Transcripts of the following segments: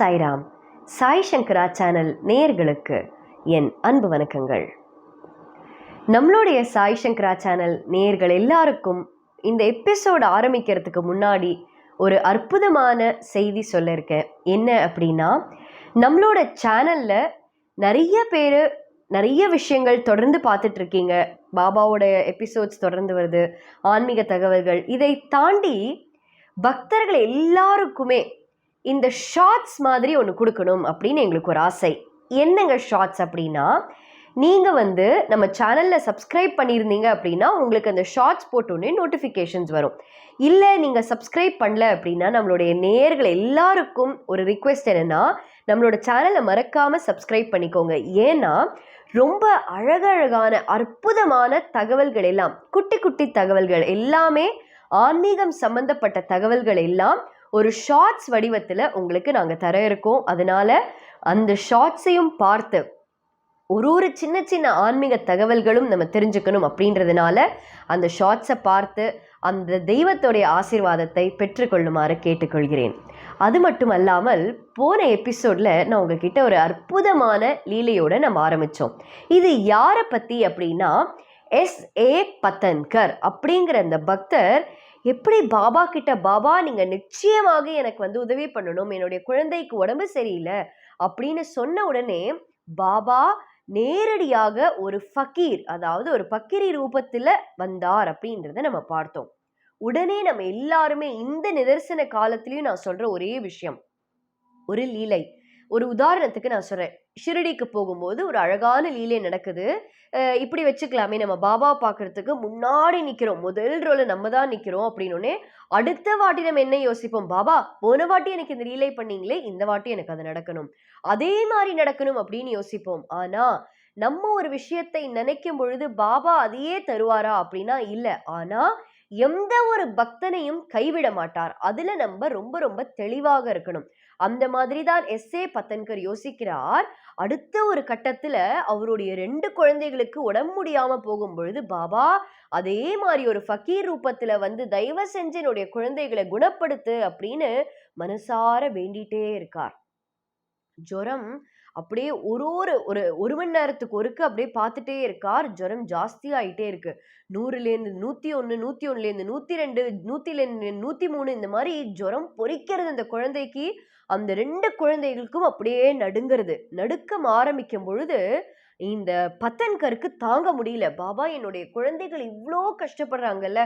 சாய்ராம். சாய் சங்கரா channel நேயர்களுக்கு என் அன்பு வணக்கங்கள். நம்மளுடைய சாய் சங்கரா சேனல் நேயர்கள் எல்லாருக்கும் இந்த எபிசோடு ஆரம்பிக்கிறதுக்கு முன்னாடி ஒரு அற்புதமான செய்தி சொல்ல இருக்கேன். என்ன அப்படின்னா நம்மளோட சேனலில் நிறைய பேர் நிறைய விஷயங்கள் தொடர்ந்து பார்த்துட்டு இருக்கீங்க. பாபாவோட எபிசோட்ஸ் தொடர்ந்து வருது ஆன்மீக தகவல்கள். இதை தாண்டி பக்தர்கள் எல்லாருக்குமே இந்த ஷார்ட்ஸ் மாதிரி ஒன்று கொடுக்கணும் அப்படின்னு எங்களுக்கு ஒரு ஆசை. என்னங்க ஷார்ட்ஸ் அப்படின்னா நீங்கள் வந்து நம்ம சேனலில் சப்ஸ்கிரைப் பண்ணியிருந்தீங்க அப்படின்னா உங்களுக்கு அந்த ஷார்ட்ஸ் போட்டோன்னே நோட்டிஃபிகேஷன்ஸ் வரும். இல்லை நீங்கள் சப்ஸ்கிரைப் பண்ணல அப்படின்னா நம்மளுடைய நேயர்கள் எல்லாருக்கும் ஒரு ரிக்வெஸ்ட் என்னென்னா நம்மளோட சேனலை மறக்காமல் சப்ஸ்கிரைப் பண்ணிக்கோங்க. ஏன்னா ரொம்ப அழகழகான அற்புதமான தகவல்கள் எல்லாம் குட்டி குட்டி தகவல்கள் எல்லாமே ஆன்மீகம் சம்பந்தப்பட்ட தகவல்கள் எல்லாம் ஒரு ஷார்ட்ஸ் வடிவத்தில் உங்களுக்கு நாங்கள் தர இருக்கோம். அதனால அந்த ஷார்ட்ஸையும் பார்த்து ஒரு ஒரு சின்ன சின்ன ஆன்மீக தகவல்களும் நம்ம தெரிஞ்சுக்கணும் அப்படின்றதுனால அந்த ஷார்ட்ஸை பார்த்து அந்த தெய்வத்துடைய ஆசீர்வாதத்தை பெற்றுக்கொள்ளுமாறு கேட்டுக்கொள்கிறேன். அது மட்டும் அல்லாமல் போன எபிசோடில் நான் உங்ககிட்ட ஒரு அற்புதமான லீலையோடு நம்ம ஆரம்பித்தோம் இது யாரை பற்றி அப்படின்னா எஸ் ஏ பத்தன்கர் அப்படிங்கிற அந்த பக்தர் எப்படி பாபா கிட்ட பாபா நீங்கள் நிச்சயமாக எனக்கு வந்து உதவி பண்ணணும். என்னுடைய குழந்தைக்கு உடம்பு சரியில்லை. அப்படின்னு சொன்ன உடனே பாபா நேரடியாக ஒரு ஃபக்கீர் அதாவது ஒரு பக்கிரி ரூபத்தில் வந்தார் அப்படின்றத நம்ம பார்த்தோம். உடனே நம்ம எல்லாருமே இந்த நிதர்சன காலத்திலையும் நான் சொல்ற ஒரே விஷயம். ஒரு லீலை. ஒரு உதாரணத்துக்கு நான் சொல்கிறேன் ஷிரடிக்கு போகும்போது ஒரு அழகான லீலை நடக்குது. இப்படி வச்சுக்கலாமே நம்ம பாபா பார்க்கறதுக்கு முன்னாடி நிற்கிறோம் முதல் ரோல நம்ம தான் நிற்கிறோம் அப்படின்னோடனே அடுத்த வாட்டி நம்ம என்ன யோசிப்போம்? பாபா போன வாட்டி எனக்கு இந்த லீலை பண்ணீங்களே இந்த வாட்டி எனக்கு அது நடக்கணும். அதே மாதிரி நடக்கணும் அப்படின்னு யோசிப்போம். ஆனால் நம்ம ஒரு விஷயத்தை நினைக்கும் பொழுது பாபா அதையே தருவாரா அப்படின்னா இல்லை. ஆனால் எந்த ஒரு பக்தனையும் கைவிட மாட்டார். அதுல நம்ம ரொம்ப ரொம்ப தெளிவாக இருக்கணும். அந்த மாதிரி தான் எஸ் ஏ பத்தன்கர் யோசிக்கிறார். அடுத்த ஒரு கட்டத்துல அவருடைய ரெண்டு குழந்தைகளுக்கு உடம்பு முடியாம போகும் பொழுது பாபா அதே மாதிரி ஒரு ஃபக்கீர் ரூபத்துல வந்து தயவு செஞ்சு என்னுடைய குழந்தைகளை குணப்படுத்து அப்படின்னு மனசார வேண்டிட்டே இருக்கார். ஜுரம் அப்படியே ஒரு ஒரு ஒரு ஒரு மணி நேரத்துக்கு ஒருக்கு அப்படியே பார்த்துட்டே இருக்கார் ஜுரம் ஜாஸ்தி ஆகிட்டே இருக்கு. நூறுலேருந்து நூற்றி ஒன்று நூற்றி ஒன்றுலேருந்து நூற்றி ரெண்டு நூற்றிலேருந்து நூற்றி மூணு இந்த மாதிரி ஜுரம் பொறிக்கிறது அந்த குழந்தைக்கு அந்த ரெண்டு குழந்தைகளுக்கும் அப்படியே நடுங்கிறது. நடுக்கம் ஆரம்பிக்கும் பொழுது இந்த பத்தன்கருக்கு தாங்க முடியல. பாபா என்னுடைய குழந்தைகள் இவ்வளோ கஷ்டப்படுறாங்கல்ல.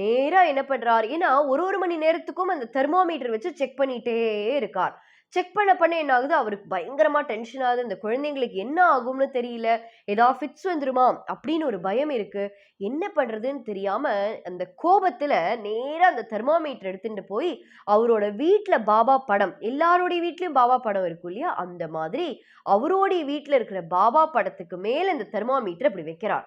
நேராக என்ன பண்ணுறார் ஏன்னா ஒரு ஒரு மணி நேரத்துக்கும் அந்த தெர்மோமீட்டர் வச்சு செக் பண்ணிகிட்டே இருக்கார். செக் பண்ண பண்ண என்ன ஆகுது? அவருக்கு பயங்கரமா டென்ஷன் ஆகுது. இந்த குழந்தைங்களுக்கு என்ன ஆகும்னு தெரியல. ஏதாவது ஃபிட்ஸ் வந்துருமா? அப்படின்னு ஒரு பயம் இருக்கு. என்ன பண்றதுன்னு தெரியாம அந்த கோபத்துல நேரா அந்த தெர்மாமீட்டர் எடுத்துட்டு போய் அவரோட வீட்டில் பாபா படம் எல்லாருடைய வீட்லயும் பாபா படம் இருக்கும் இல்லையா? அந்த மாதிரி அவருடைய வீட்டில் இருக்கிற பாபா படத்துக்கு மேல இந்த தெர்மாமீட்டர் அப்படி வைக்கிறார்.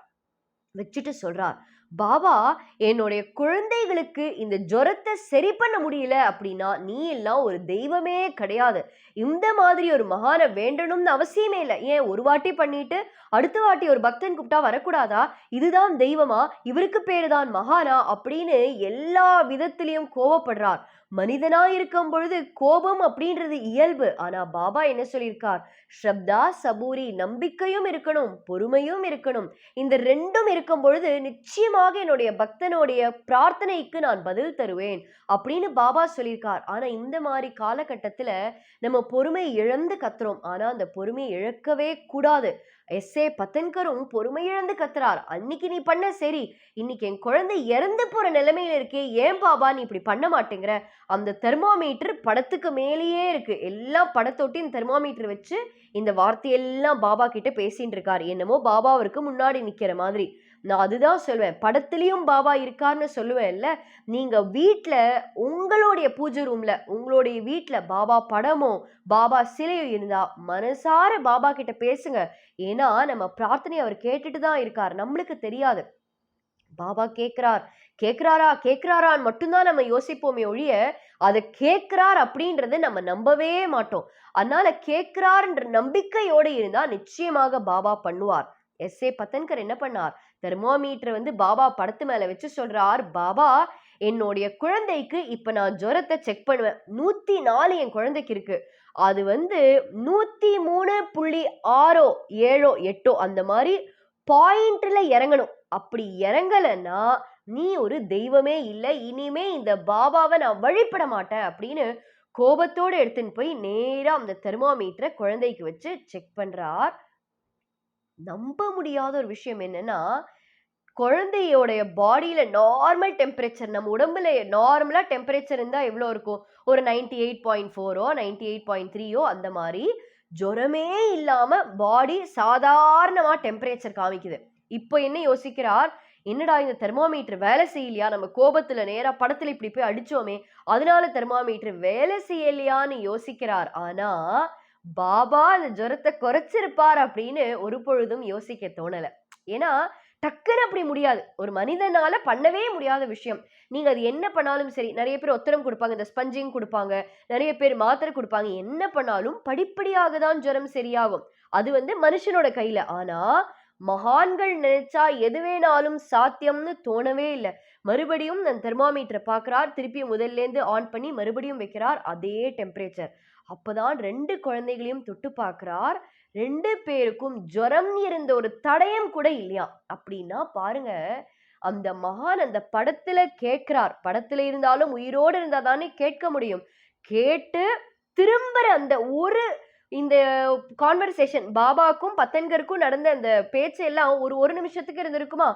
வச்சுட்டு சொல்றார். பாபா என்னுடைய குழந்தைகளுக்கு இந்த ஜுரத்தை சரி பண்ண முடியல அப்படின்னா நீ எல்லாம் ஒரு தெய்வமே கிடையாது. இந்த மாதிரி ஒரு மகானை வேண்டணும்னு அவசியமே இல்லை. ஏன் ஒரு வாட்டி பண்ணிட்டு அடுத்த வாட்டி ஒரு பக்தன் கூப்பிட்டா வரக்கூடாதா? இதுதான் தெய்வமா? இவருக்கு பேரு தான் மகானா? அப்படின்னு எல்லா விதத்திலையும் கோவப்படுறார். மனிதனா இருக்கும் பொழுது கோபம் அப்படின்றது இயல்பு. ஆனா பாபா என்ன சொல்லியிருக்கார்? ஸ்ரப்தா சபூரி நம்பிக்கையும் இருக்கணும் பொறுமையும் இருக்கணும். இந்த ரெண்டும் இருக்கும் பொழுது நிச்சயமாக என்னுடைய பக்தனுடைய பிரார்த்தனைக்கு நான் பதில் தருவேன் அப்படின்னு பாபா சொல்லியிருக்கார். ஆனா இந்த மாதிரி காலகட்டத்துல நம்ம பொறுமை இழந்து கத்துறோம். ஆனா அந்த பொறுமையை இழக்கவே கூடாது. எஸ் ஏ பத்தன்கரும் பொறுமை இழந்து கத்துறார். அன்னைக்கு நீ பண்ண சரி. இன்னைக்கு என் குழந்தை இறந்து போற நிலைமையில இருக்கே. ஏன் பாபா நீ இப்படி பண்ண மாட்டேங்கிற? அந்த தெர்மோமீட்டர் படத்துக்கு மேலேயே இருக்கு. எல்லாம் படத்தொட்டின் இந்த தெர்மோமீட்டர் வச்சு இந்த வார்த்தையெல்லாம் பாபா கிட்ட பேசிட்டு இருக்காரு என்னமோ பாபா அவருக்கு முன்னாடி நிக்கிற மாதிரி. நான் அதுதான் சொல்லுவேன் படத்துலேயும் பாபா இருக்காருன்னு சொல்லுவேன்ல நீங்கள் வீட்டில் உங்களுடைய பூஜை ரூமில் உங்களுடைய வீட்டில் பாபா படமோ பாபா சிலையோ இருந்தால் மனசார பாபா கிட்ட பேசுங்க. ஏன்னா நம்ம பிரார்த்தனை அவர் கேட்டுட்டு தான் இருக்கார். நம்மளுக்கு தெரியாது. பாபா கேட்குறார் கேட்குறாரா கேட்குறாரான்னு மட்டும்தான் நம்ம யோசிப்போமே ஒழிய அதை கேட்குறார் அப்படின்றத நம்ம நம்பவே மாட்டோம். அதனால கேட்குறாருன்ற நம்பிக்கையோடு இருந்தால் நிச்சயமாக பாபா பண்ணுவார். எஸ் ஏ பத்தன்கர் என்ன பண்ணார்? தெர்மோமீட்டர் வந்து பாபா படத்து மேலே வச்சு சொல்கிறார் பாபா என்னுடைய குழந்தைக்கு இப்போ நான் ஜுரத்தை செக் பண்ணுவேன். நூற்றி நாலு என் குழந்தைக்கு இருக்குது அது வந்து நூற்றி மூணு புள்ளி ஆறோ ஏழோ எட்டோ அந்த மாதிரி பாயிண்ட்ல இறங்கணும். அப்படி இறங்கலைன்னா நீ ஒரு தெய்வமே இல்லை. இனிமே இந்த பாபாவை நான் வழிபட மாட்டேன். அப்படின்னு கோபத்தோடு எடுத்துன்னு போய் நேராக அந்த தெர்மாமீட்டரை குழந்தைக்கு வச்சு செக் பண்ணுறார் நம்ப முடியாத ஒரு விஷயம் என்னன்னா குழந்தையோடைய பாடியில் நார்மல் டெம்பரேச்சர் நம்ம உடம்புல நார்மலாக டெம்பரேச்சர் இருந்தால் எவ்வளோ இருக்கும்? ஒரு நைன்டி எயிட் பாயிண்ட் ஃபோரோ நைன்டி எயிட் பாயிண்ட் த்ரீயோ அந்த மாதிரி ஜுரமே இல்லாமல் பாடி சாதாரணமாக டெம்பரேச்சர் காமிக்குது. இப்போ என்ன யோசிக்கிறார்? என்னடா இந்த தெர்மாமீட்டர் வேலை செய்யலையா? நம்ம கோபத்துல நேரா படத்துல இப்படி போய் அடிச்சோமே அதனால தெர்மாமீட்டர் வேலை செய்யலையான்னு யோசிக்கிறார். ஆனா பாபா அந்த ஜுரத்தை குறைச்சிருப்பார் அப்படின்னு ஒரு பொழுதும் யோசிக்க தோணல. ஏன்னா டக்குன்னு அப்படி முடியாது. ஒரு மனிதனால பண்ணவே முடியாத விஷயம். நீங்க அது என்ன பண்ணாலும் சரி நிறைய பேர் ஒத்தரம் கொடுப்பாங்க இந்த ஸ்பஞ்சிங் கொடுப்பாங்க நிறைய பேர் மாத்திரை கொடுப்பாங்க. என்ன பண்ணாலும் படிப்படியாக தான் ஜுரம் சரியாகும். அது வந்து மனுஷனோட கையில. ஆனா மகான்கள் நினைச்சா எது வேணாலும் சாத்தியம்னு தோணவே இல்லை. மறுபடியும் அந்த தெர்மாமீட்டரை பார்க்குறார். திருப்பி முதல்லேருந்து ஆன் பண்ணி மறுபடியும் வைக்கிறார். அதே டெம்பரேச்சர் அப்போதான் ரெண்டு குழந்தைகளையும் தொட்டு பார்க்குறார். ரெண்டு பேருக்கும் ஜுரம் இருந்த ஒரு தடயம் கூட இல்லையா? அப்படின்னா பாருங்க அந்த மகான் அந்த படத்துல கேட்கிறார். படத்துல இருந்தாலும் உயிரோடு இருந்தா தானே கேட்க முடியும். கேட்டு திரும்புற அந்த ஒரு இந்த கான்வர்சேஷன் பாபாக்கும் பத்தன்கருக்கும் நடந்த அந்த பேச்சு எல்லாம் ஒரு ஒரு நிமிஷத்துக்கு இருந்திருக்குமா?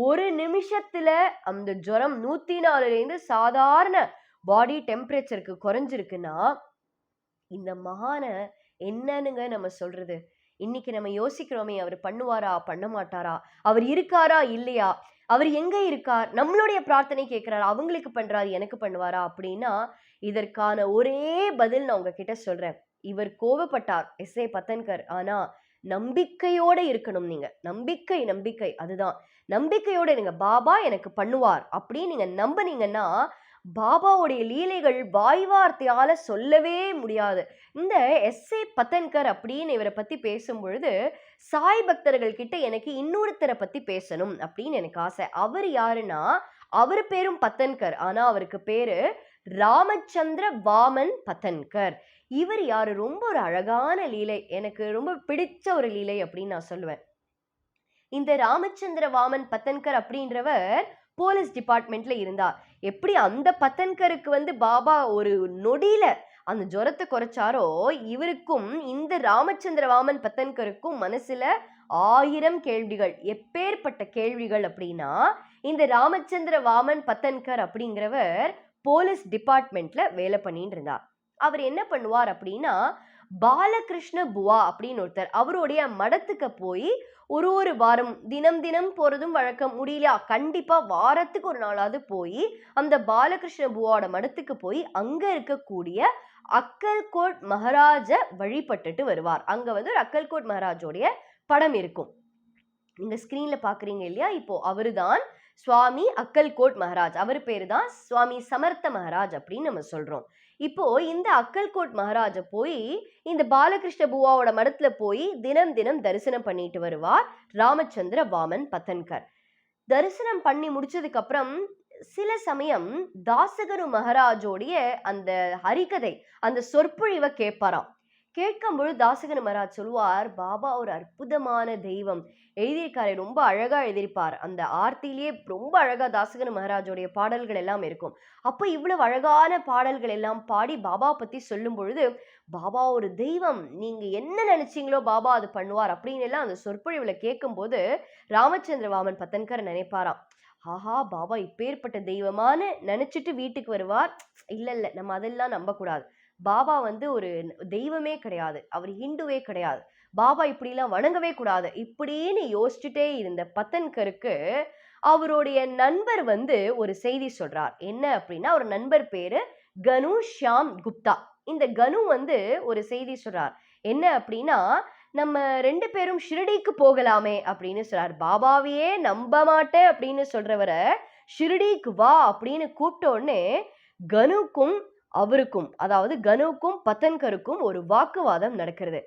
ஒரு நிமிஷத்துல அந்த ஜுரம் நூத்தி நாலுலேருந்து சாதாரண பாடி டெம்பரேச்சருக்கு குறைஞ்சிருக்குன்னா இந்த மகான என்னன்னுங்க நம்ம சொல்றது? இன்னைக்கு நம்ம யோசிக்கிறோமே அவர் பண்ணுவாரா பண்ண மாட்டாரா? அவர் இருக்காரா இல்லையா? அவர் எங்க இருக்கார்? நம்மளுடைய பிரார்த்தனை கேட்கிறார் அவங்களுக்கு பண்றாரு எனக்கு பண்ணுவாரா? அப்படின்னா இதற்கான ஒரே பதில் நான் உங்ககிட்ட சொல்றேன். இவர் கோவப்பட்டார் எஸ் ஏ பத்தன்கர். ஆனா நம்பிக்கையோட இருக்கணும் நீங்க. நம்பிக்கை நம்பிக்கை அதுதான். நம்பிக்கையோடு இருங்க. பாபா எனக்கு பண்ணுவார் அப்படின்னு நீங்கள் நம்பினீங்கன்னா பாபாவுடைய லீலைகள் வாய் வார்த்தையால் சொல்லவே முடியாது. இந்த எஸ். ஏ. பத்தன்கர் அப்படின்னு இவரை பற்றி பேசும் பொழுது சாய் பக்தர்கள் கிட்ட எனக்கு இன்னொருத்தரை பற்றி பேசணும் அப்படின்னு எனக்கு ஆசை. அவர் யாருன்னா அவர் பேரும் பத்தன்கர். ஆனால் அவருக்கு பேரு ராமச்சந்திர வாமன் பத்தன்கர். இவர் யார்? ரொம்ப ஒரு அழகான லீலை. எனக்கு ரொம்ப பிடிச்ச ஒரு லீலை அப்படின்னு நான் சொல்லுவேன். இந்த ராமச்சந்திர வாமன் பத்தன்கர் அப்படின்றவர் போலீஸ் டிபார்ட்மெண்ட்ல இருந்தார். எப்படி அந்த பத்தன்கருக்கு வந்து பாபா ஒரு நொடியில அந்த ஜுரத்தை குறைச்சாரோ இவருக்கும் இந்த ராமச்சந்திர வாமன் பத்தன்கருக்கும் மனசுல ஆயிரம் கேள்விகள் எப்பேற்பட்ட கேள்விகள் அப்படின்னா இந்த ராமச்சந்திர வாமன் பத்தன்கர் அப்படிங்கிறவர் போலீஸ் டிபார்ட்மெண்ட்ல வேலை பண்ணிட்டு இருந்தார். அவர் என்ன பண்ணுவார் அப்படின்னா பாலகிருஷ்ண புவா அப்படின்னு ஒருத்தர். அவருடைய மடத்துக்கு போய் ஒரு ஒரு வாரம் தினம் தினம் போறதும் வழக்கம். முடியல கண்டிப்பா வாரத்துக்கு ஒரு நாளாவது போய் அந்த பாலகிருஷ்ண புவாவோட மடத்துக்கு போய் அங்க இருக்கக்கூடிய அக்கல்கோட் மகாராஜ வழிபட்டுட்டு வருவார். அங்க வந்து ஒரு அக்கல்கோட் மகாராஜோடைய படம் இருக்கும். நீங்க ஸ்கிரீன்ல பாக்குறீங்க இல்லையா? இப்போ அவருதான் சுவாமி அக்கல்கோட் மகாராஜ். அவர் பேரு தான் சுவாமி சமர்த்த மகாராஜ் அப்படின்னு நம்ம சொல்றோம். இப்போ இந்த அக்கல்கோட் மகாராஜ போய் இந்த பாலகிருஷ்ண பூவாவோட மடத்துல போய் தினம் தினம் தரிசனம் பண்ணிட்டு வருவார் ராமச்சந்திர வாமன் பத்தன்கர். தரிசனம் பண்ணி முடிச்சதுக்கு அப்புறம் சில சமயம் தாசகரு மகாராஜோடைய அந்த ஹரிகதை அந்த சொற்பொழிவை கேட்பாராம். கேட்கும்பொழுது தாசகன் மகாராஜ் சொல்லுவார் பாபா ஒரு அற்புதமான தெய்வம். எழுதியிருக்காரு ரொம்ப அழகா எழுதியிருப்பார். அந்த ஆர்த்திலேயே ரொம்ப அழகா தாசகன் மகாராஜோடைய பாடல்கள் எல்லாம் இருக்கும். அப்போ இவ்வளவு அழகான பாடல்கள் எல்லாம் பாடி பாபா பற்றி சொல்லும் பொழுது பாபா ஒரு தெய்வம் நீங்க என்ன நினைச்சீங்களோ பாபா அது பண்ணுவார். அப்படின்னு எல்லாம் அந்த சொற்பொழிவுல கேட்கும்போது ராமச்சந்திர வாமன் பத்தன்கர் நினைப்பாராம். ஆஹா பாபா இப்பேற்பட்ட தெய்வமான்னு நினைச்சிட்டு வீட்டுக்கு வருவார்? இல்லை இல்லை நம்ம அதெல்லாம் நம்பக்கூடாது. பாபா வந்து ஒரு தெய்வமே கிடையாது. அவர் ஹிந்துவே கிடையாது. பாபா இப்படிலாம் வணங்கவே கூடாது. இப்படின்னு யோசிச்சுட்டே இருந்த பத்தன்கருக்கு அவருடைய நண்பர் வந்து ஒரு செய்தி சொல்றார். என்ன அப்படின்னா ஒரு நண்பர் பேரு கனு ஷியாம் குப்தா. இந்த கனு வந்து ஒரு செய்தி சொல்றார். என்ன அப்படின்னா நம்ம ரெண்டு பேரும் ஷிரடிக்கு போகலாமே அப்படின்னு சொல்றார். பாபாவையே நம்ப மாட்டேன் அப்படின்னு சொல்றவரை ஷிரடிக்கு வா அப்படின்னு கூப்பிட்ட உடனே கனுக்கும் அவருக்கும் அதாவது கனுவுக்கும் பத்தன்கருக்கும் ஒரு வாக்குவாதம் நடக்கிறது.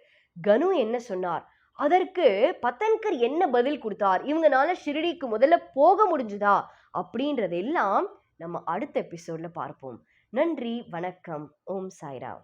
கனு என்ன சொன்னார்? அதற்கு பத்தன்கர் என்ன பதில் கொடுத்தார்? இவங்கனால ஷிரடிக்கு முதல்ல போக முடிஞ்சுதா? அப்படின்றதெல்லாம் நம்ம அடுத்த எபிசோட்ல பார்ப்போம். நன்றி வணக்கம். ஓம் சாய்ராம்.